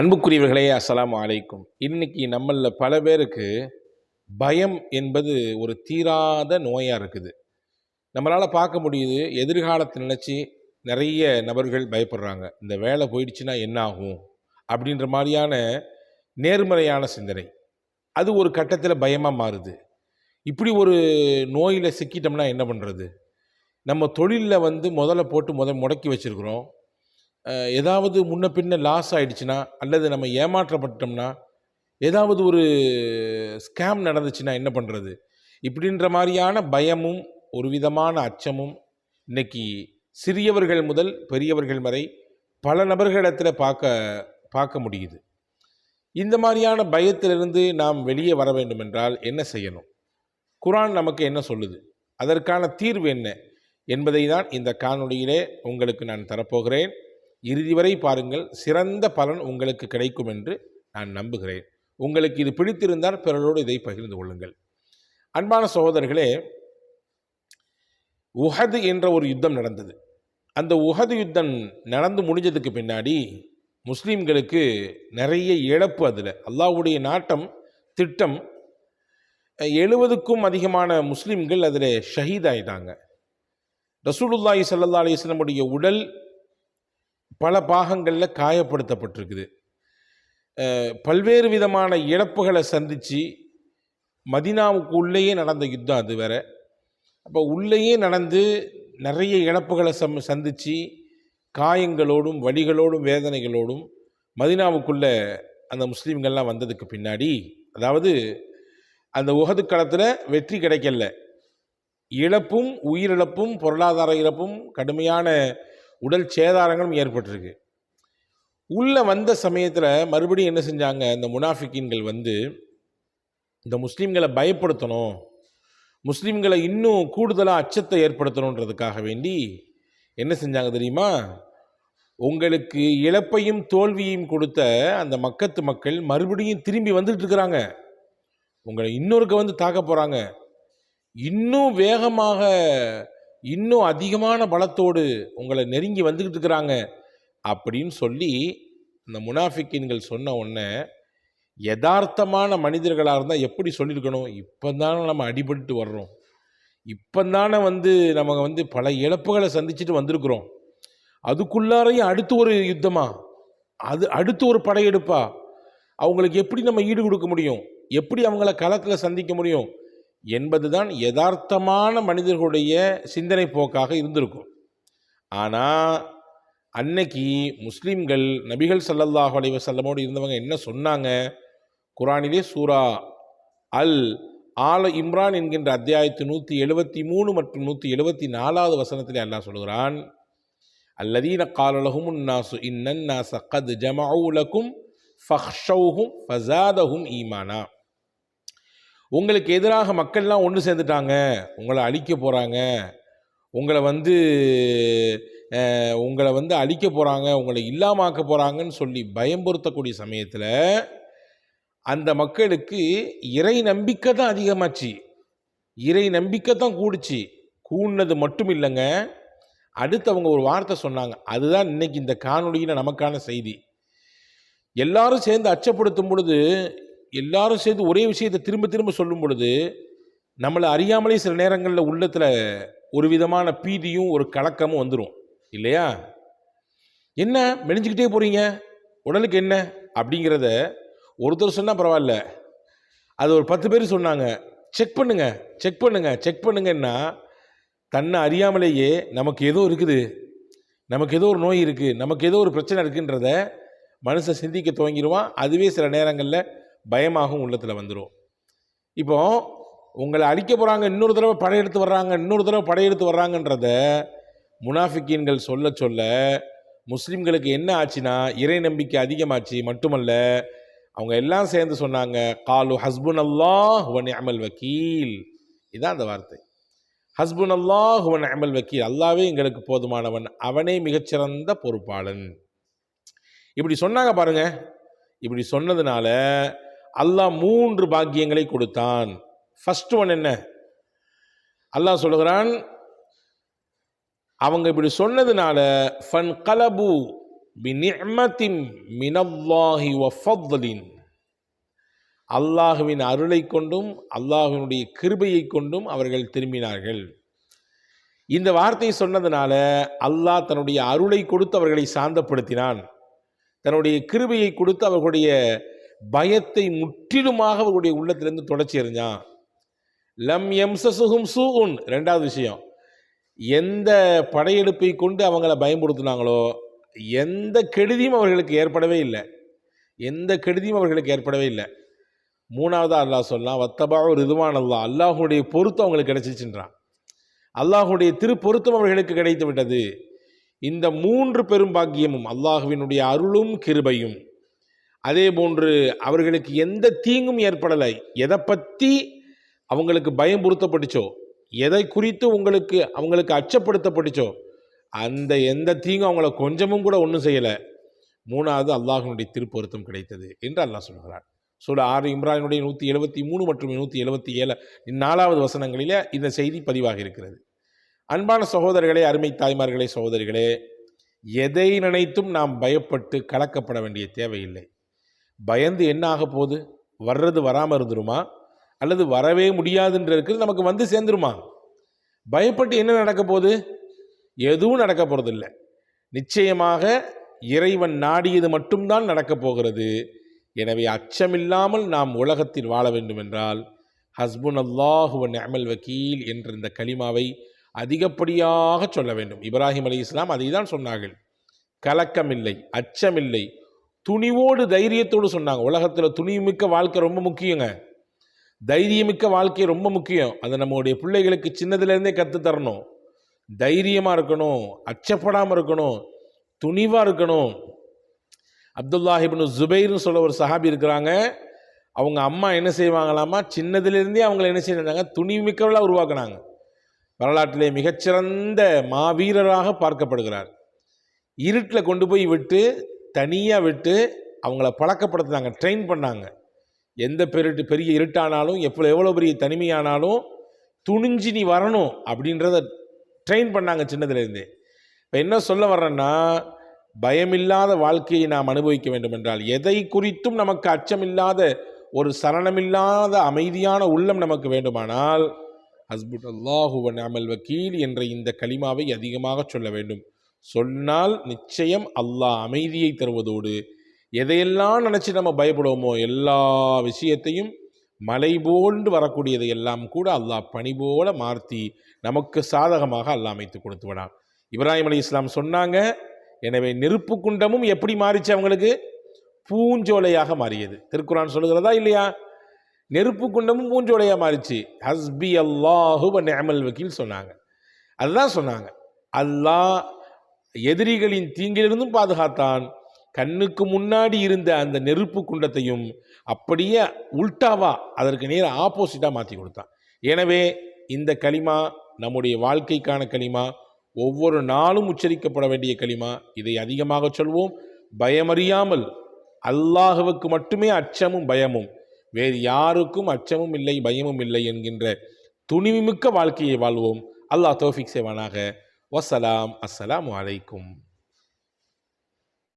அன்புக்குரியவர்களே அஸ்லாம் அலைக்கும். இன்னைக்கு நம்மளில் பல பேருக்கு பயம் என்பது ஒரு தீராத நோயாக இருக்குது. நம்மளால் பார்க்க முடியுது எதிர்காலத்தை நினச்சி நிறைய நபர்கள் பயப்படுறாங்க. இந்த வேலை போயிடுச்சுன்னா என்ன ஆகும்? அப்படின்ற மாதிரியான நேர்மறையான சிந்தனை. அது ஒரு கட்டத்தில் பயமாக மாறுது. இப்படி ஒரு நோயில் சிக்கிட்டோம்னா என்ன பண்ணுறது நம்ம தொழிலில் வந்து முதல்ல போட்டு முத முடக்கி வச்சுருக்குறோம். ஏதாவது முன்ன பின்ன லாஸ் ஆகிடுச்சுன்னா அல்லது நம்ம ஏமாற்றப்பட்டோம்னா ஏதாவது ஒரு ஸ்கேம் நடந்துச்சுன்னா என்ன பண்ணுறது இப்படின்ற மாதிரியான பயமும் ஒரு விதமான அச்சமும் இன்னைக்கு சிறியவர்கள் முதல் பெரியவர்கள் வரை பல நபர்களிடத்தில் பார்க்க பார்க்க முடியுது. இந்த மாதிரியான பயத்திலிருந்து நாம் வெளியே வர வேண்டும் என்றால் என்ன செய்யணும்? குரான் நமக்கு என்ன சொல்லுது? அதற்கான தீர்வு என்ன? என்பதை தான் இந்த காணொளியிலே உங்களுக்கு நான் தரப்போகிறேன். இறுதி வரை பாருங்கள். சிறந்த பலன் உங்களுக்கு கிடைக்கும் என்று நான் நம்புகிறேன். உங்களுக்கு இது பிடித்திருந்தால் பிறரோடு இதை பகிர்ந்து கொள்ளுங்கள். அன்பான சகோதரர்களே உஹது என்ற ஒரு யுத்தம் நடந்தது. அந்த உஹது யுத்தம் நடந்து முடிஞ்சதுக்கு பின்னாடி முஸ்லீம்களுக்கு நிறைய இழப்பு அதில். அல்லாவுடைய நாட்டம் திட்டம் எழுபதுக்கும் அதிகமான முஸ்லீம்கள் அதில் ஷஹீத் ஆயிட்டாங்க ரசூலுல்லாஹி சல்லா அலிஸ்லமுடைய உடல் பல பாகங்களில் காயப்படுத்தப்பட்டிருக்குது. பல்வேறு விதமான இழப்புகளை சந்தித்து மதினாவுக்கு உள்ளேயே நடந்த யுத்தம் அது வேற. அப்போ உள்ளேயே நடந்து நிறைய இழப்புகளை சம் சந்தித்து காயங்களோடும் வலிகளோடும் வேதனைகளோடும் மதினாவுக்குள்ள அந்த முஸ்லீம்கள்லாம் வந்ததுக்கு பின்னாடி அதாவது அந்த உகது களத்தில் வெற்றி கிடைக்கல. இழப்பும் உயிரிழப்பும் பொருளாதார இழப்பும் கடுமையான உடல் சேதாரங்களும் ஏற்பட்டிருக்கு. உள்ளே வந்த சமயத்தில் மறுபடியும் என்ன செஞ்சாங்க? இந்த முனாஃபிக்கீன்கள் வந்து இந்த முஸ்லீம்களை பயப்படுத்தணும் முஸ்லீம்களை இன்னும் கூடுதலாக அச்சத்தை ஏற்படுத்தணுன்றதுக்காக வேண்டி என்ன செஞ்சாங்க தெரியுமா? உங்களுக்கு இழப்பையும் தோல்வியையும் கொடுத்த அந்த மக்கத்து மக்கள் மறுபடியும் திரும்பி வந்துட்டு இருக்கிறாங்க. உங்களை இன்னொருக்க வந்து தாக்க போகிறாங்க இன்னும் வேகமாக இன்னும் அதிகமான பலத்தோடு உங்களை நெருங்கி வந்துக்கிட்டு இருக்கிறாங்க அப்படின்னு சொல்லி இந்த முனாஃபிக்கின்கள் சொன்ன உடனே யதார்த்தமான மனிதர்களாக இருந்தால் எப்படி சொல்லியிருக்கணும்? இப்போ தானே நம்ம அடிபட்டு வர்றோம். இப்போ தானே வந்து நம்ம வந்து பல இழப்புகளை சந்திச்சுட்டு வந்திருக்கிறோம். அதுக்குள்ளாரையும் அடுத்து ஒரு யுத்தமா? அது அடுத்து ஒரு படையெடுப்பா? அவங்களுக்கு எப்படி நம்ம ஈடு கொடுக்க முடியும்? எப்படி அவங்கள களத்தில் சந்திக்க முடியும்? என்பதுதான் யதார்த்தமான மனிதர்களுடைய சிந்தனை போக்காக இருந்திருக்கும். ஆனால் அன்னைக்கு முஸ்லீம்கள் நபிகள் ஸல்லல்லாஹு அலைவ செல்லமோடு இருந்தவங்க என்ன சொன்னாங்க? குரானிலே சூரா அல் ஆல இம்ரான் என்கின்ற அத்தியாயத்து நூற்றி எழுபத்தி மூணு மற்றும் நூற்றி எழுபத்தி நாலாவது வசனத்திலே அல்லாஹ் சொல்கிறான் அல்லதீன காலலகும் உன்னாசு இன்னன் நாச கத் ஜமவுலக்கும் ஃபஹ்ஷௌஹும் ஃபசாதஹும் ஈமானா. உங்களுக்கு எதிராக மக்கள்லாம் ஒன்று சேர்ந்துட்டாங்க. உங்களை அழிக்க போகிறாங்க உங்களை வந்து உங்களை வந்து அழிக்க போகிறாங்க உங்களை இல்லாமாக்க போகிறாங்கன்னு சொல்லி பயம்புறுத்தக்கூடிய சமயத்தில் அந்த மக்களுக்கு இறை நம்பிக்கை தான் அதிகமாச்சு. இறை நம்பிக்கை தான் கூடுச்சு. கூடினது மட்டும் இல்லைங்க. அடுத்து அவங்க ஒரு வார்த்தை சொன்னாங்க. அதுதான் இன்னைக்கு இந்த காணொலியில் நமக்கான செய்தி. எல்லாரும் சேர்ந்து அச்சப்படுத்தும் பொழுது எல்லாரும் சேர்ந்து ஒரே விஷயத்தை திரும்ப திரும்ப சொல்லும் பொழுது நம்மளை அறியாமலே சில நேரங்களில் உள்ளத்தில் ஒரு விதமான பீதியும் ஒரு கலக்கமும் வந்துடும் இல்லையா? என்ன? மெலிஞ்சிக்கிட்டே போகிறீங்க உடலுக்கு என்ன? அப்படிங்கிறத ஒருத்தர் சொன்னால் பரவாயில்ல. அது ஒரு பத்து பேர் சொன்னாங்க. செக் பண்ணுங்க செக் பண்ணுங்க செக் பண்ணுங்கன்னா தன்னை அறியாமலேயே நமக்கு ஏதோ இருக்குது. நமக்கு ஏதோ ஒரு நோய் இருக்குது நமக்கு ஏதோ ஒரு பிரச்சனை இருக்குன்றத மனுஷன் சிந்திக்க துவங்கிடுவான். அதுவே சில நேரங்களில் பயமாகவும் உள்ளத்தில் வந்துடும் இப்போ உங்களை அழிக்க போகிறாங்க இன்னொரு தடவை படையெடுத்து வர்றாங்க இன்னொரு தடவை படையெடுத்து வர்றாங்கன்றத முனாஃபிக்கீன்கள் சொல்ல சொல்ல முஸ்லீம்களுக்கு என்ன ஆச்சுன்னா இறை நம்பிக்கை அதிகமாச்சு. மட்டுமல்ல அவங்க எல்லாம் சேர்ந்து சொன்னாங்க காலு ஹஸ்புன் அல்லாஹ் ஹுவன் அமல் வக்கீல். இதான் அந்த வார்த்தை. ஹஸ்புன் அல்லாஹ் ஹுவன் அமல் வக்கீல். அல்லாவே எங்களுக்கு போதுமானவன். அவனே மிகச்சிறந்த பொறுப்பாளன். இப்படி சொன்னாங்க பாருங்க. இப்படி சொன்னதுனால அல்லாஹ் மூன்று பாக்கியங்களை கொடுத்தான். ஃபஸ்ட் ஒன் என்ன? அல்லாஹ் சொல்லுகிறான் அவங்க இப்படி சொன்னதுனால ஃபன் கலபு மினல்லாஹி அல்லாஹுவின் அருளை கொண்டும் அல்லாஹுவினுடைய கிருபையை கொண்டும் அவர்கள் திரும்பினார்கள். இந்த வார்த்தையை சொன்னதுனால அல்லாஹ் தன்னுடைய அருளை கொடுத்து அவர்களை சாந்தப்படுத்தினான். தன்னுடைய கிருபையை கொடுத்து அவர்களுடைய பயத்தை முற்றிலுமாக அவருடைய உள்ளத்திலிருந்து தொடச்சி எறிஞ்சான். லம் எம்சசுகும் சூஉன். ரெண்டாவது விஷயம் எந்த படையெடுப்பை கொண்டு அவங்கள பயன்படுத்தினாங்களோ எந்த கெடுதியும் அவர்களுக்கு ஏற்படவே இல்லை. எந்த கெடுதியும் அவர்களுக்கு ஏற்படவே இல்லை. மூணாவதா அல்லாஹ் சொல்லலாம் ஒரு இதுவான அல்லாஹ். அல்லாஹுடைய பொருத்தம் அவங்களுக்கு கிடைச்சிச்சுன்றான். அல்லாஹுடைய திருப்பொருத்தம் அவர்களுக்கு கிடைத்து விட்டது. இந்த மூன்று பெரும் பாக்கியமும் அல்லாஹுவினுடைய அருளும் கிருபையும். அதே போன்று அவர்களுக்கு எந்த தீங்கும் ஏற்படலை. எதை பற்றி அவங்களுக்கு பயம் பொருத்தப்பட்டுச்சோ எதை குறித்து உங்களுக்கு அவங்களுக்கு அச்சப்படுத்தப்பட்டுச்சோ அந்த எந்த தீங்கும் அவங்கள கொஞ்சமும் கூட ஒன்றும் செய்யலை. மூணாவது அல்லாஹினுடைய திருப்பொருத்தம் கிடைத்தது என்று அல்லாஹ் சொல்கிறார் சூழ ஆறு இம்ரானுடைய நூற்றி எழுபத்தி மூணு மற்றும் நூற்றி எழுபத்தி ஏழு நாலாவது வசனங்களிலே இந்த செய்தி பதிவாக இருக்கிறது. அன்பான சகோதரர்களே அருமை தாய்மார்களே சகோதரிகளே எதை நினைத்தும் நாம் பயப்பட்டு கலக்கப்பட வேண்டிய தேவையில்லை. பயந்து என்ன ஆக போகுது? வர்றது வராமல் இருந்துருமா? அல்லது வரவே முடியாதுன்றது நமக்கு வந்து சேர்ந்துருமா? பயப்பட்டு என்ன நடக்க போகுது? எதுவும் நடக்க போகிறதில்ல நிச்சயமாக இறைவன் நாடியது மட்டும்தான் நடக்கப் போகிறது. எனவே அச்சமில்லாமல் நாம் உலகத்தில் வாழ வேண்டும் என்றால் ஹஸ்புன் அல்லாஹுவன் அமல் வக்கீல் என்ற இந்த கலிமாவை அதிகப்படியாக சொல்ல வேண்டும். இப்ராஹிம் அலி இஸ்லாம் அதை தான் சொன்னார்கள். கலக்கமில்லை அச்சமில்லை துணிவோடு தைரியத்தோடு சொன்னாங்க. உலகத்தில் துணிமிக்க வாழ்க்கை ரொம்ப முக்கியங்க. தைரியமிக்க வாழ்க்கை ரொம்ப முக்கியம். அதை நம்மளுடைய பிள்ளைகளுக்கு சின்னதுலேருந்தே கற்றுத்தரணும் தைரியமாக இருக்கணும். அச்சப்படாமல் இருக்கணும். துணிவாக இருக்கணும். அப்துல்லாஹிபின் ஜுபைர்னு சொல்ல ஒரு சஹாபி இருக்கிறாங்க. அவங்க அம்மா என்ன செய்வாங்களாமா சின்னதுலேருந்தே அவங்கள என்ன செய்யறாங்க? துணிமிக்கவளாக உருவாக்குனாங்க. வரலாற்றிலே மிகச்சிறந்த மாவீரராக பார்க்கப்படுகிறார். இருட்டில் கொண்டு போய் விட்டு தனியாக விட்டு அவங்கள பழக்கப்படுத்தினாங்க ட்ரெயின் பண்ணாங்க. எந்த பெருட்டு பெரிய இருட்டானாலும் எப்போ எவ்வளோ பெரிய தனிமையானாலும் துணிஞ்சு நீ வரணும் அப்படின்றத ட்ரெயின் பண்ணாங்க சின்னதுலேருந்தே. இப்போ என்ன சொல்ல வர்றேன்னா பயமில்லாத வாழ்க்கையை நாம் அனுபவிக்க வேண்டும் என்றால் எதை குறித்தும் நமக்கு அச்சமில்லாத ஒரு சரணமில்லாத அமைதியான உள்ளம் நமக்கு வேண்டுமானால் ஹஸ்புட் அல்லாஹுவன் அமல் வக்கீல் என்ற இந்த களிமாவை அதிகமாக சொல்ல வேண்டும். சொன்னால் நிச்சயம் அல்லாஹ் அமைதியை தருவதோடு எதையெல்லாம் நினச்சி நம்ம பயப்படுவோமோ எல்லா விஷயத்தையும் மலை போன்று வரக்கூடியதை எல்லாம் கூட அல்லாஹ் பனி போல மாற்றி நமக்கு சாதகமாக அல்லாஹ் அமைத்து கொடுத்து விடான். இப்ராஹிம் அலி இஸ்லாம் சொன்னாங்க எனவே நெருப்பு குண்டமும் எப்படி மாறிச்சு அவங்களுக்கு? பூஞ்சோலையாக மாறியது. திருக்குறான் சொல்லுகிறதா இல்லையா? நெருப்பு குண்டமும் பூஞ்சோலையாக மாறிச்சு. ஹஸ்பி அல்லாஹு நேமல் வக்கீல் சொன்னாங்க. அதுதான் சொன்னாங்க. அல்லாஹ் எதிரிகளின் தீங்கிலிருந்தும் பாதுகாத்தான். கண்ணுக்கு முன்னாடி இருந்த அந்த நெருப்பு குண்டத்தையும் அப்படியே உல்டாவா அதற்கு நேர ஆப்போசிட்டாக மாற்றி கொடுத்தான். எனவே இந்த களிமா நம்முடைய வாழ்க்கைக்கான களிமா ஒவ்வொரு நாளும் உச்சரிக்கப்பட வேண்டிய களிமா இதை அதிகமாக சொல்வோம். பயமறியாமல் அல்லாஹுவுக்கு மட்டுமே அச்சமும் பயமும் வேறு யாருக்கும் அச்சமும் இல்லை பயமும் இல்லை என்கின்ற துணிவுமிக்க வாழ்க்கையை வாழ்வோம். அல்லாஹ் தோஃபிக் செய்வானாக. والسلام السلام عليكم.